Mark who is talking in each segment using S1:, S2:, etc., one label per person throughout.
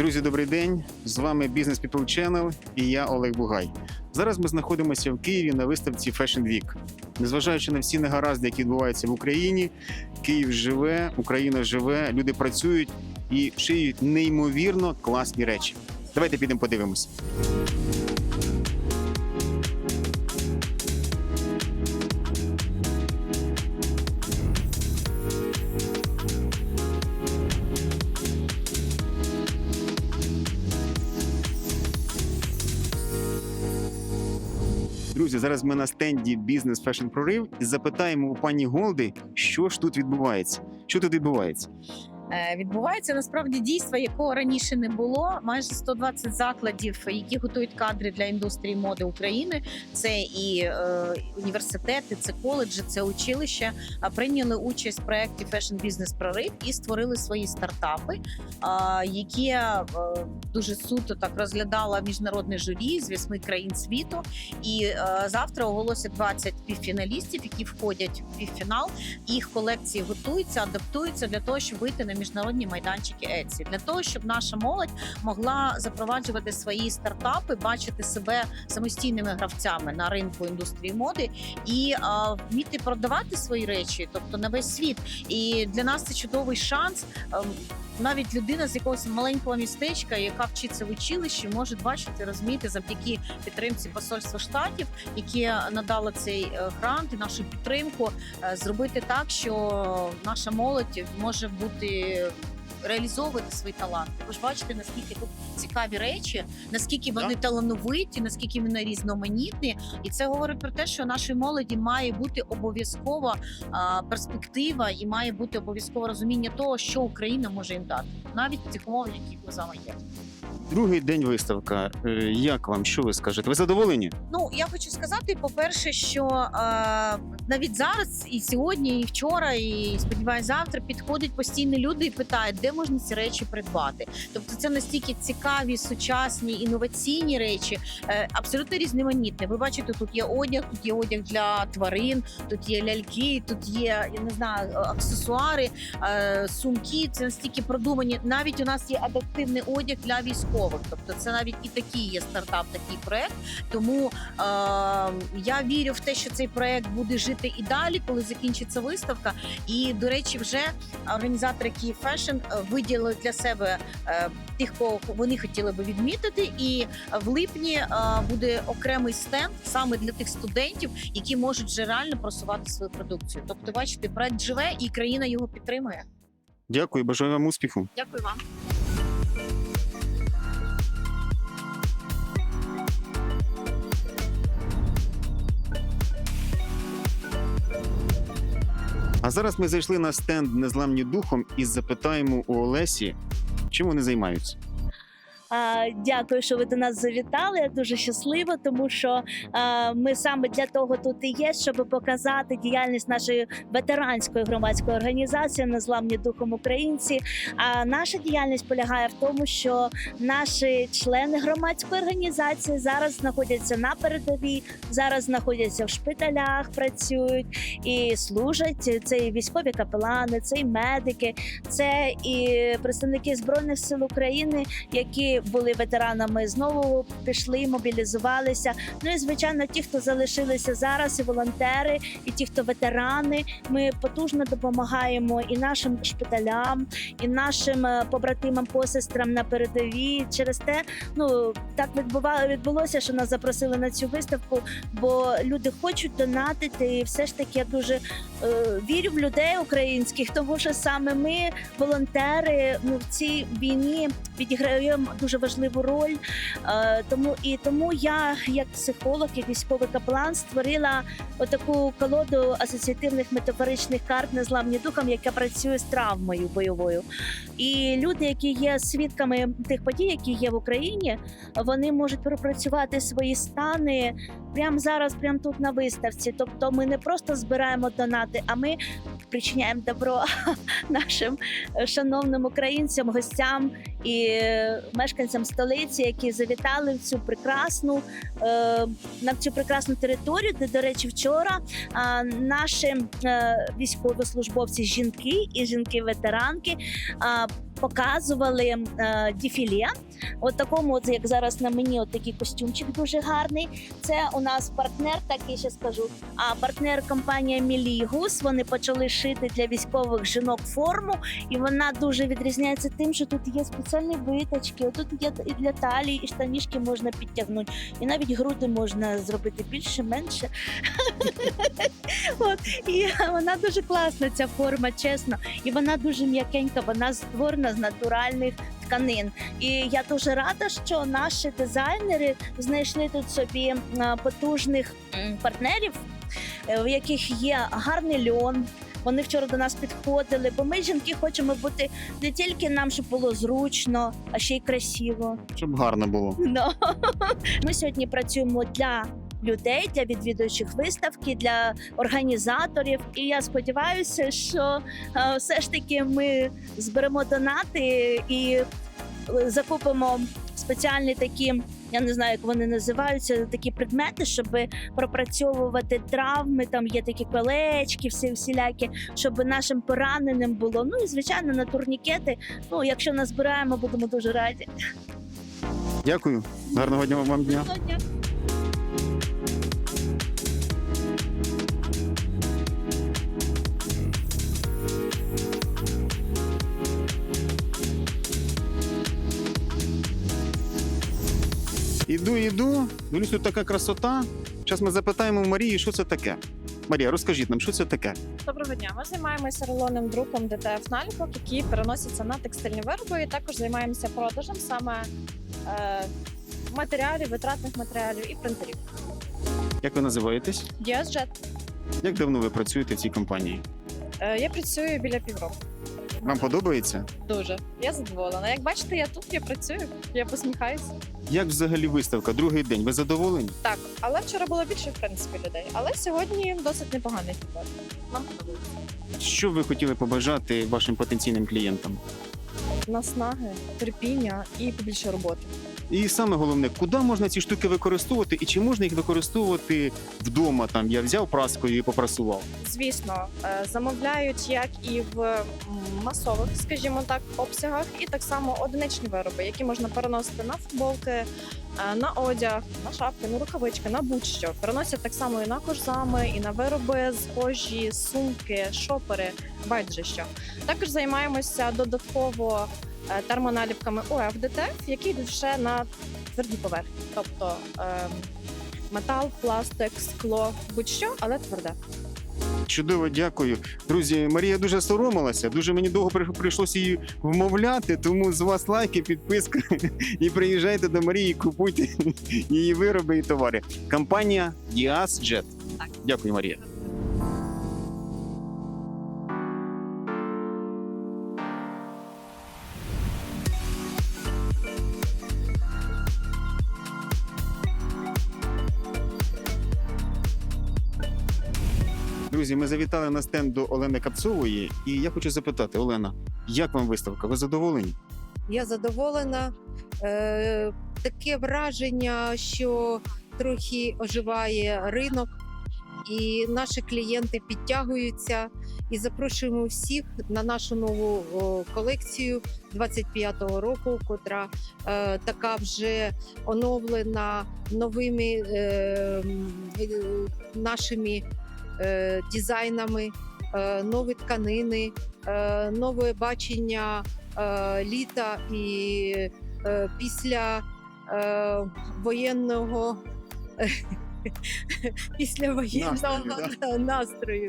S1: Друзі, добрий день! З вами Business People Channel і я Олег Бугай. Зараз ми знаходимося в Києві на виставці Fashion Week. Незважаючи на всі негаразди, які відбуваються в Україні, Київ живе, Україна живе, люди працюють і шиють неймовірно класні речі. Давайте підемо подивимося. Друзі, зараз ми на стенді Бізнес Fashion Прорив і запитаємо у пані Голди, що ж тут відбувається. Що тут відбувається?
S2: Е, Відбувається насправді дійство, якого раніше не було. Майже 120 закладів, які готують кадри для індустрії моди України. Це і е, університети, це коледжі, це училища. прийняли участь в проєкті Fashion Business Прорив і створили свої стартапи, а, які е, дуже суто так розглядала міжнародне журі з восьми країн світу. І е, завтра оголосять 20 півфіналістів, які входять в півфінал. Їх колекції готуються, адаптуються для того, щоб вийти на міжнародні майданчики Еці для того, щоб наша молодь могла запроваджувати свої стартапи, бачити себе самостійними гравцями на ринку індустрії моди і а, вміти продавати свої речі, тобто на весь світ. І для нас це чудовий шанс. Навіть людина з якогось маленького містечка, яка вчиться в училищі, може бачити, розуміти завдяки підтримці посольства штатів, які надали цей е, грант і нашу підтримку, е, зробити так, що наша молодь може бути реалізовувати свої таланти. Ви ж бачите, наскільки тут цікаві речі, наскільки вони талановиті, наскільки вони різноманітні, і це говорить про те, що нашій молоді має бути обов'язкова перспектива і має бути обов'язкове розуміння того, що Україна може їм дати, навіть в цих умовах, яких ми вами є.
S1: Другий день виставка. Е, Як вам? Що ви скажете? Ви задоволені?
S2: Ну я хочу сказати, по-перше, що е, навіть зараз, і сьогодні, і вчора, і сподіваюся, завтра підходять постійні люди і питають, де можна ці речі придбати. Тобто, це настільки цікаві, сучасні, інноваційні речі, е, абсолютно різноманітні. Ви бачите, тут є одяг, тут є одяг для тварин, тут є ляльки, тут є я не знаю аксесуари, е, сумки. Це настільки продумані. Навіть у нас є адаптивний одяг для військових. Тобто, це навіть і такий є стартап, такий проект. Тому е, я вірю в те, що цей проект буде жити і далі, коли закінчиться виставка. І до речі, вже організатори Київ Фешн виділили для себе е, тих, кого вони хотіли би відмітити. І в липні е, буде окремий стенд саме для тих студентів, які можуть вже реально просувати свою продукцію. Тобто, бачите, проект живе і країна його підтримує.
S1: Дякую, бажаю вам успіху.
S2: Дякую вам.
S1: Зараз ми зайшли на стенд Незламні духом і запитаємо у Олесі, чим вони займаються.
S3: Дякую, що ви до нас завітали. Я дуже щаслива, тому що ми саме для того тут і є, щоб показати діяльність нашої ветеранської громадської організації Незламні духом українці. А наша діяльність полягає в тому, що наші члени громадської організації зараз знаходяться на передовій, зараз знаходяться в шпиталях, працюють і служать. Це і військові капелани, це і медики, це і представники збройних сил України, які були ветеранами, знову пішли, мобілізувалися. Ну і звичайно, ті, хто залишилися зараз, і волонтери, і ті, хто ветерани. Ми потужно допомагаємо і нашим шпиталям, і нашим е, побратимам, посестрам на передовій. Через те, ну так відбувало відбулося, що нас запросили на цю виставку, бо люди хочуть донатити. І все ж таки я дуже е, вірю в людей українських, тому що саме ми, волонтери, ну в цій війні відіграємо дуже важливу роль. Е, тому і тому я, як психолог, як військовий капелан, створила отаку колоду асоціативних метафоричних карт незламні духом, яка працює з травмою бойовою. І люди, які є свідками тих подій, які є в Україні, вони можуть пропрацювати свої стани прямо зараз, прямо тут на виставці. Тобто, ми не просто збираємо донати, а ми причиняємо добро нашим шановним українцям, гостям і е, мешканцям столиці, які завітали в цю прекрасну е, на цю прекрасну територію, де, до речі, вчора наші е, військовослужбовці, жінки і жінки-ветеранки. Показували е, дефіле. От такому, от, як зараз на мені, от такий костюмчик дуже гарний. Це у нас партнер, так я ще скажу. А партнер компанія Мілігус. Вони почали шити для військових жінок форму, і вона дуже відрізняється тим, що тут є спеціальні виточки. Тут є і для талії, і штанішки можна підтягнути, і навіть груди можна зробити більше, менше. І вона дуже класна, ця форма, чесно. І вона дуже м'якенька, вона створена з натуральних тканин. І я дуже рада, що наші дизайнери знайшли тут собі потужних партнерів, е, в яких є гарний льон. Вони вчора до нас підходили, бо ми жінки хочемо бути не тільки нам, щоб було зручно, а ще й красиво.
S1: Щоб гарно було.
S3: Ну. Ми сьогодні працюємо для людей, для відвідуючих виставки, для організаторів. І я сподіваюся, що е, все ж таки ми зберемо донати і закупимо спеціальні такі. Я не знаю, як вони називаються, такі предмети, щоб пропрацьовувати травми. Там є такі колечки, всі всілякі, щоб нашим пораненим було. Ну і звичайно, на турнікети. Ну, якщо назбираємо, будемо дуже раді.
S1: Дякую. Гарного дня вам дня. Іду, іду. Дивлюсь, тут така красота. Зараз ми запитаємо Марії, що це таке. Марія, розкажіть нам, що це таке?
S4: Доброго дня. Ми займаємося рулонним друком ДТФ наліпок, які переносяться на текстильні вироби. І також займаємося продажем саме е, матеріалів, витратних матеріалів і принтерів.
S1: Як ви називаєтесь?
S4: Діасджет.
S1: Як давно ви працюєте в цій компанії?
S4: Е, я працюю біля півроку.
S1: Вам подобається?
S4: Дуже я задоволена. Як бачите, я тут, я працюю, я посміхаюся.
S1: Як взагалі виставка? Другий день. Ви задоволені?
S4: Так, але вчора було більше в принципі людей. Але сьогодні досить непоганий фідбек. Нам подобається.
S1: Що ви хотіли побажати вашим потенційним клієнтам?
S4: Наснаги, терпіння і побільше роботи.
S1: І саме головне, куди можна ці штуки використовувати, і чи можна їх використовувати вдома? Там я взяв праскою і попрасував.
S4: Звісно, е, замовляють як і в масових, скажімо так, обсягах, і так само одиничні вироби, які можна переносити на футболки, е, на одяг, на шапки, на рукавички, на будь-що. Переносять так само і на кожзами, і на вироби з кожі, сумки, шопери, байдуже що. Також займаємося додатково термоналіпками УФ ДТФ, які йдуть ще на тверді поверхні, тобто ем, метал, пластик, скло, будь-що, але тверде.
S1: Чудово, дякую. Друзі, Марія дуже соромилася, дуже мені довго прийшлося її вмовляти, тому з вас лайки, підписка і приїжджайте до Марії, купуйте її вироби і товари. Компанія.
S4: Так.
S1: Дякую, Марія. Друзі, ми завітали на стенд до Олени Капцової, і я хочу запитати, Олена, як вам виставка? Ви задоволені?
S5: Я задоволена. Е, таке враження, що трохи оживає ринок, і наші клієнти підтягуються. І запрошуємо всіх на нашу нову колекцію 25-го року, котра е, така вже оновлена новими е, е, нашими дизайнами, е, нові тканини, е, нове бачення е, літа і е, після е, воєнного. Після воєнного
S1: настрою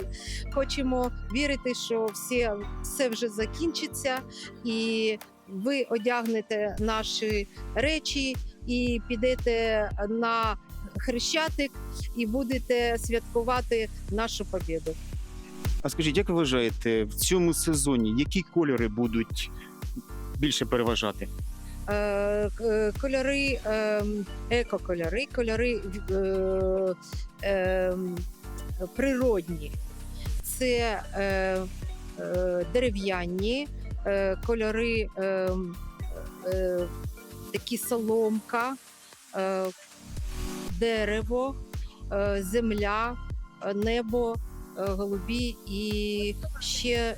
S5: хочемо вірити, що все, все вже закінчиться, і ви одягнете наші речі і підете на хрещатик і будете святкувати нашу побіду.
S1: А скажіть, як ви вважаєте, в цьому сезоні які кольори будуть більше переважати?
S5: Е, е, кольори, ем, екокольори, кольори е, ем, природні. Це е, е, дерев'яні е, кольори, ем, е, такі соломка, е, дерево, е, земля, е, небо. е, Голубі і ще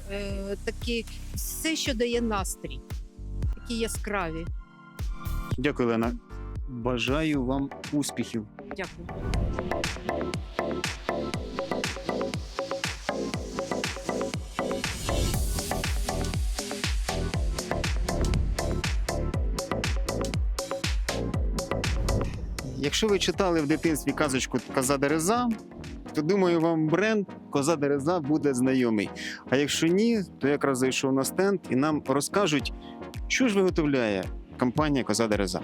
S5: такі все, що дає настрій. такі яскраві.
S1: Дякую, Лена. Бажаю вам успіхів.
S5: Дякую.
S1: Якщо ви читали в дитинстві казочку Коза Дереза, то думаю, вам бренд Коза Дереза буде знайомий. А якщо ні, то якраз зайшов на стенд і нам розкажуть, що ж виготовляє компанія Коза Дереза.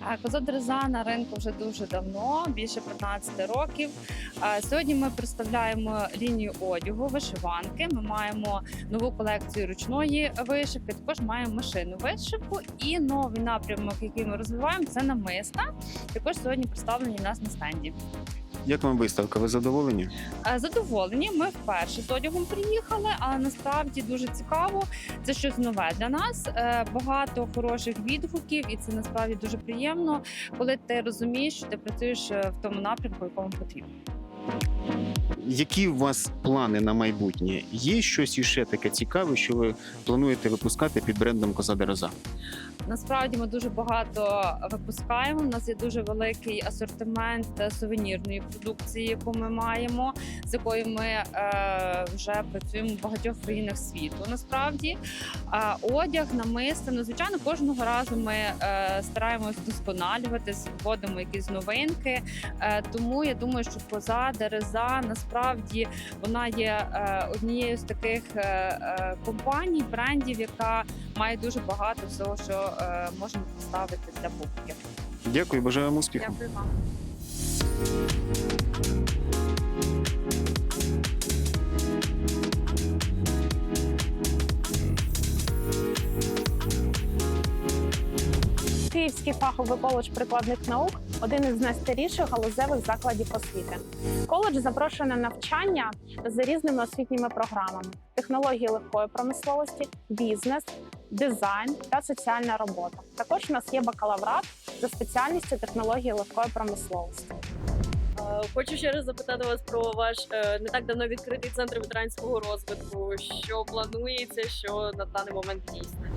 S6: А Дреза на ринку вже дуже давно, більше 15 років. Сьогодні ми представляємо лінію одягу, вишиванки. Ми маємо нову колекцію ручної вишивки. Також маємо машинну вишивку і новий напрямок, який ми розвиваємо, це намиста. Також сьогодні представлені у нас на стенді.
S1: Як вам виставка? Ви задоволені?
S6: Е, Задоволені, ми вперше з одягом приїхали, але насправді дуже цікаво. Це щось нове для нас. Е, Багато хороших відгуків, і це насправді дуже приємно, коли ти розумієш, що ти працюєш е, в тому напрямку, якому потрібно.
S1: Які у вас плани на майбутнє? Є щось іще таке цікаве, що ви плануєте випускати під брендом Коза Дереза?
S6: Насправді ми дуже багато випускаємо. У нас є дуже великий асортимент е, сувенірної продукції, яку ми маємо, з якою ми е, вже працюємо в багатьох країнах світу. Насправді а одяг, намисти, ну звичайно, кожного разу ми е, стараємось вдосконалюватись, вводимо якісь новинки. Е, тому я думаю, що коза дереза насправді вона є е, однією з таких е, е, компаній, брендів, яка має дуже багато всього, що е, можна поставити для покупки.
S1: Дякую, бажаю вам успіху.
S6: Дякую вам.
S7: Київський фаховий коледж прикладних наук один із найстаріших галузевих закладів освіти. Коледж запрошує на навчання за різними освітніми програмами: технології легкої промисловості, бізнес, дизайн та соціальна робота. Також у нас є бакалаврат за спеціальністю технології легкої промисловості.
S8: Е, Хочу ще раз запитати вас про ваш е, не так давно відкритий центр ветеранського розвитку. Що планується, що на даний момент дійсне?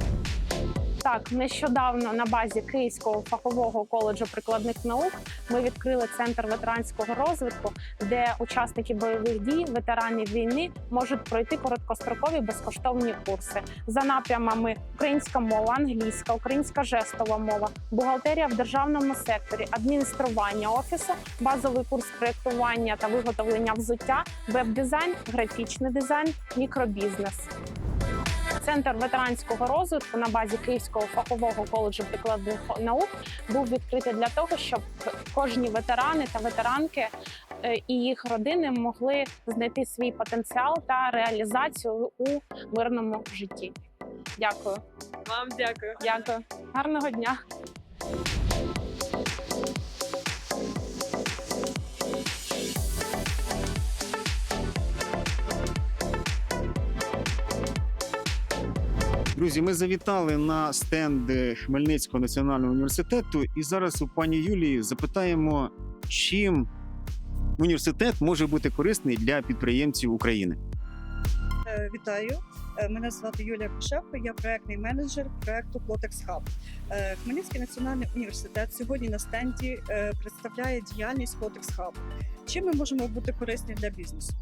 S7: Так, нещодавно на базі Київського фахового коледжу прикладних наук ми відкрили центр ветеранського розвитку, де учасники бойових дій, ветерани війни можуть пройти короткострокові безкоштовні курси за напрямами українська мова, англійська, українська жестова мова, бухгалтерія в державному секторі, адміністрування офісу, базовий курс проєктування та виготовлення взуття, веб-дизайн, графічний дизайн, мікробізнес. Центр ветеранського розвитку на базі Київського фахового коледжу прикладних наук був відкритий для того, щоб кожні ветерани та ветеранки е, і їх родини могли знайти свій потенціал та реалізацію у мирному житті. Дякую,
S8: Вам дякую.
S7: дякую, гарного дня.
S1: Друзі, ми завітали на стенд Хмельницького національного університету, і зараз у пані Юлії запитаємо, чим університет може бути корисний для підприємців України.
S9: Е, Вітаю, мене звати Юлія Кошевко, я проектний менеджер проекту Плотекс. Е, Хмельницький національний університет сьогодні на стенді е, представляє діяльність Плотекс Hub. Чим ми можемо бути корисні для бізнесу?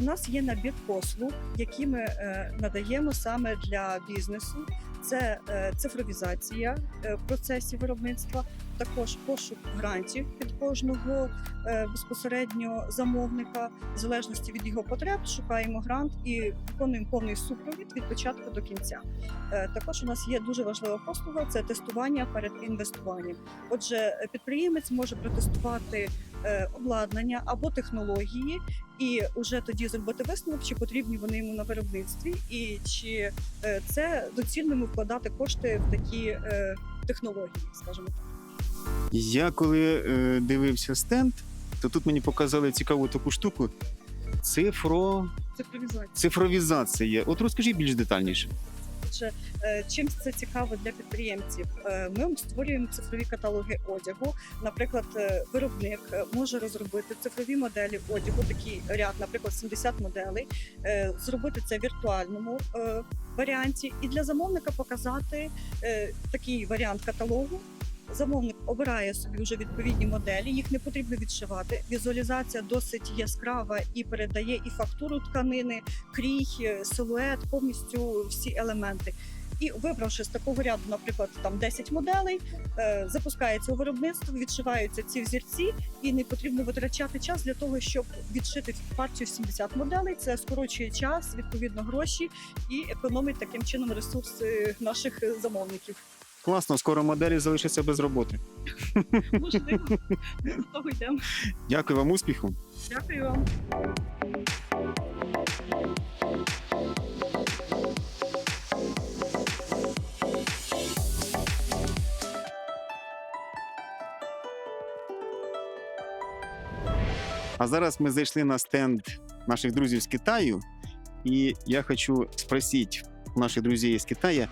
S9: У нас є набір послуг, які ми е, надаємо саме для бізнесу. Це е, цифровізація е, процесів виробництва, також пошук грантів під кожного е, безпосередньо замовника, в залежності від його потреб, шукаємо грант і виконуємо повний супровід від початку до кінця. Е, Також у нас є дуже важлива послуга це тестування перед інвестуванням. Отже, підприємець може протестувати е, обладнання або технології, і вже тоді зробити висновок, чи потрібні вони йому на виробництві, і чи е, це доцільно вкладати кошти в такі технології, скажімо так.
S1: Я коли дивився стенд, то тут мені показали цікаву таку штуку. Цифро...
S9: Цифровізація.
S1: Цифровізація. От розкажіть більш детальніше.
S9: Отже, е, чим це цікаво для підприємців? Е, Ми створюємо цифрові каталоги одягу. Наприклад, е, виробник може розробити цифрові моделі одягу, такий ряд, наприклад, 70 моделей, зробити це в віртуальному варіанті, і для замовника показати такий варіант каталогу. Замовник обирає собі вже відповідні моделі, їх не потрібно відшивати. Візуалізація досить яскрава і передає і фактуру тканини, крій, е, силует, повністю всі елементи. І вибравши з такого ряду, наприклад, там 10 моделей, е, запускається у виробництво, відшиваються ці взірці, і не потрібно витрачати час для того, щоб відшити партію в 70 моделей. Це скорочує час, відповідно гроші і економить таким чином ресурси наших е, замовників.
S1: Класно, скоро моделі залишаться без роботи.
S9: Можливо, ми до того йдемо.
S1: Дякую вам успіху.
S9: Дякую вам.
S1: А зараз ми зайшли на стенд наших друзів з Китаю, и я хочу спросить у наших друзей из Китая,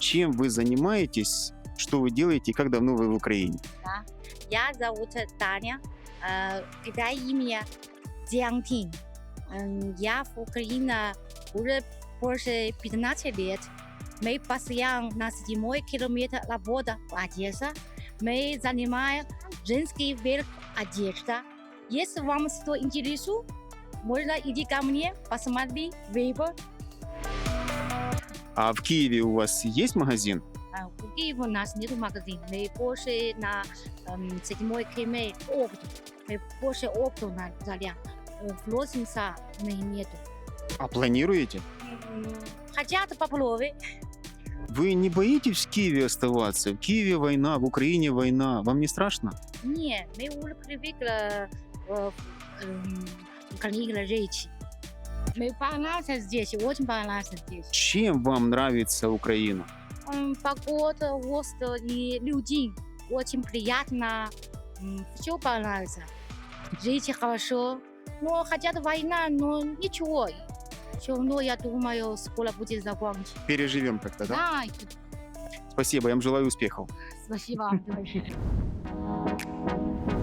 S1: чем вы занимаетесь, что вы делаете и как давно вы в Украине?
S10: Я зовут Таня, э, Китай имя Jiangting. М, Я в Украине уже больше 15 лет. Мы постоянно на седьмой километр работа Одессе. Мы занимаем женский верх одежда. Если вам что интересует, можно идти ко мне, посмотри выбор.
S1: А в Киеве у вас есть магазин?
S10: А, В Киеве у нас нет магазина. Мы больше на эм, седьмой километр опту. Мы больше опту на заря. Э, В Лозница мы нету.
S1: А планируете?
S10: Хотят попробовать.
S1: Вы не боитесь в Киеве оставаться? В Киеве война, в Украине война. Вам не страшно?
S10: Нет, мы уже привыкли э, эм, украинской речи. Мы понравился здесь, очень понравился здесь.
S1: Чем вам нравится Украина?
S10: Погода, остров и люди. Очень приятно. Все понравится. Жить хорошо. Но хотят война, но ничего. Все равно, я думаю, скоро будет закончить.
S1: Переживем как-то, да?
S10: Да,
S1: Спасибо, я вам желаю успехов.
S10: спасибо.